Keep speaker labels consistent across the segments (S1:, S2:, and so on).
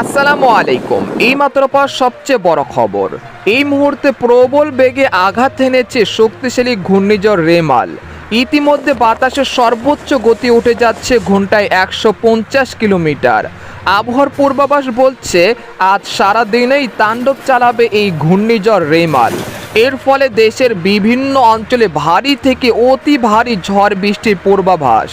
S1: আসসালামু আলাইকুম। এই মাত্র পর সবচেয়ে বড় খবর। এই মুহূর্তে প্রবল বেগে আঘাত এনেছে শক্তিশালী ঘূর্ণিঝড় রেমাল। ইতিমধ্যে বাতাসের সর্বোচ্চ গতি উঠে যাচ্ছে ঘন্টায় একশো পঞ্চাশ কিলোমিটার। আবহাওয়ার পূর্বাভাস বলছে, আজ সারা দিনেই তাণ্ডব চালাবে এই ঘূর্ণিঝড় রেমাল। এর ফলে দেশের বিভিন্ন অঞ্চলে ভারী থেকে অতি ভারী ঝড় বৃষ্টির পূর্বাভাস।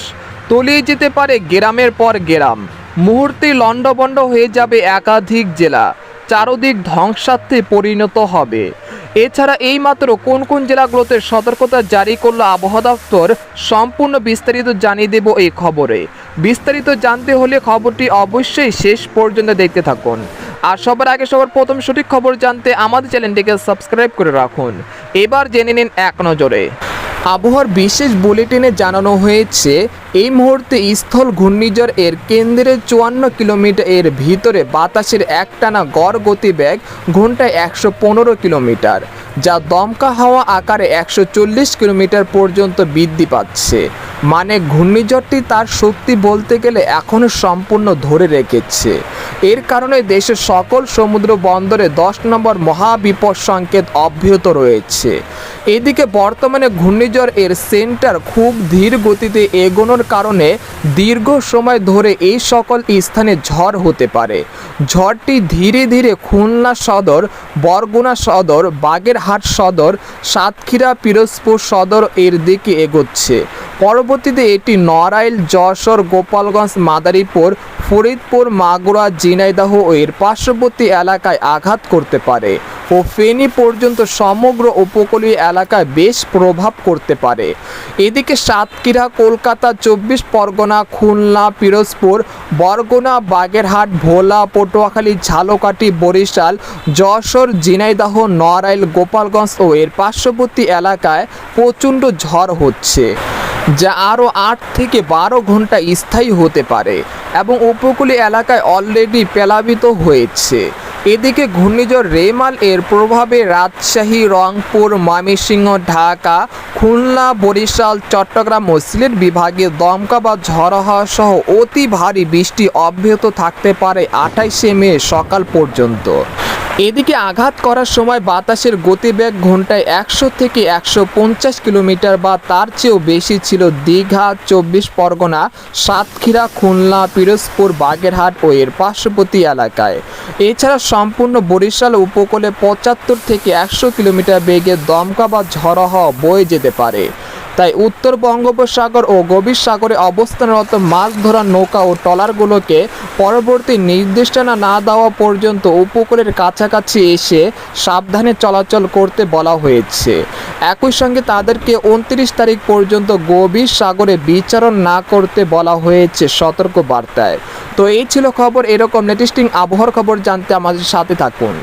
S1: তলিয়ে যেতে পারে গ্রামের পর গ্রাম। মুহূর্তে লণ্ডভণ্ড হয়ে যাবে একাধিক জেলা। চারদিক ধ্বংসাত্মে পরিণত হবে। এছাড়া এইমাত্র কোন কোন জেলাগুলোতে সতর্কতা জারি করল আবহাওয়া দপ্তর, সম্পূর্ণ বিস্তারিত জানিয়ে দেব এই খবরে। বিস্তারিত জানতে হলে খবরটি অবশ্যই শেষ পর্যন্ত দেখতে থাকুন। আর সবার আগে সবার প্রথম সঠিক খবর জানতে আমাদের চ্যানেলটিকে সাবস্ক্রাইব করে রাখুন। এবার জেনে নিন এক নজরে। আবহাওয়ার বিশেষ বুলেটিনে জানানো হয়েছে, এই মুহূর্তে স্থল ঘূর্ণিঝড় এর কেন্দ্রের চুয়ান্ন কিলোমিটার এর ভিতরে বাতাসের একটানা গড় গতিবেগ ঘন্টায় একশো পনেরো কিলোমিটার, যা দমকা হাওয়া আকারে একশো চল্লিশ কিলোমিটার পর্যন্ত বৃদ্ধি পাচ্ছে। মানে ঘূর্ণিঝড়টি তার শক্তি বলতে গেলে এখনও সম্পূর্ণ ধরে রেখেছে। এর কারণে দেশের সকল সমুদ্র বন্দরে দশ নম্বর মহাবিপদ সংকেত অব্যাহত রয়েছে। এদিকে বর্তমানে ঘূর্ণিঝড় এর সেন্টার খুব ধীর গতিতে এগোনোর কারণে দীর্ঘ সময় ধরে এই সকল স্থানে ঝড় হতে পারে। ঝড়টি ধীরে ধীরে খুলনা সদর, বরগুনা সদর, বাগেরহাট সদর, সাতক্ষীরা, পিরোজপুর সদর এর দিকে এগোচ্ছে। পরবর্তীতে এটি নড়াইল, যশোর, গোপালগঞ্জ, মাদারীপুর ফরিদপুর, মাগুরা জিনাইদাহ ও এর পার্শ্ববর্তী এলাকায় আঘাত করতে পারে ও ফেনী পর্যন্ত সমগ্র উপকূলীয় এলাকায় বেশ প্রভাব করতে পারে। এদিকে সাতক্ষীরা, কলকাতা, চব্বিশ পরগনা, খুলনা, পিরোজপুর, বরগুনা, বাগেরহাট, ভোলা, পটুয়াখালী, ঝালকাঠি, বরিশাল, যশোর জিনাইদাহ নড়াইল, গোপালগঞ্জ ও এর পার্শ্ববর্তী এলাকায় প্রচণ্ড ঝড় হচ্ছে। যা আরও আট থেকে বারো ঘণ্টা স্থায়ী হতে পারে এবং উপকূলীয় এলাকায় অলরেডি প্লাবিত হয়েছে। এদিকে ঘূর্ণিঝড় রেমাল এর প্রভাবে রাজশাহী, রংপুর, ময়মনসিংহ, ঢাকা, খুলনা, বরিশাল, চট্টগ্রাম ও সিলেট বিভাগে দমকা বা ঝড় হওয়া সহ অতি ভারী বৃষ্টি অব্যাহত থাকতে পারে আঠাইশে মে সকাল পর্যন্ত। এদিকে আঘাত করার সময় বাতাসের গতিবেগ ঘন্টায় একশো থেকে একশো পঞ্চাশ কিলোমিটার বা তার চেয়েও বেশি ছিল দীঘা, চব্বিশ পরগনা, সাতক্ষীরা, খুলনা, পিরোজপুর, বাগেরহাট ও এর পার্শ্ববর্তী এলাকায়। এছাড়া সম্পূর্ণ বরিশাল উপকূলে পঁচাত্তর থেকে একশো কিলোমিটার বেগে দমকা বা ঝড় হওয়া বয়ে যেতে পারে। তাই উত্তর বঙ্গোপসাগর ও গভীর সাগরে অবস্থানরত মাছ ধরার নৌকা ও ট্রলারগুলোকে পরবর্তী নির্দেশনা না দেওয়া পর্যন্ত উপকূলের কাছাকাছি এসে সাবধানে চলাচল করতে বলা হয়েছে। একই সঙ্গে তাদেরকে উনত্রিশ তারিখ পর্যন্ত গভীর সাগরে বিচারণ না করতে বলা হয়েছে সতর্ক বার্তায় তো এই ছিল খবর, এরকম লেটেস্টিং আবহাওয়ার খবর জানতে আমাদের সাথে থাকুন।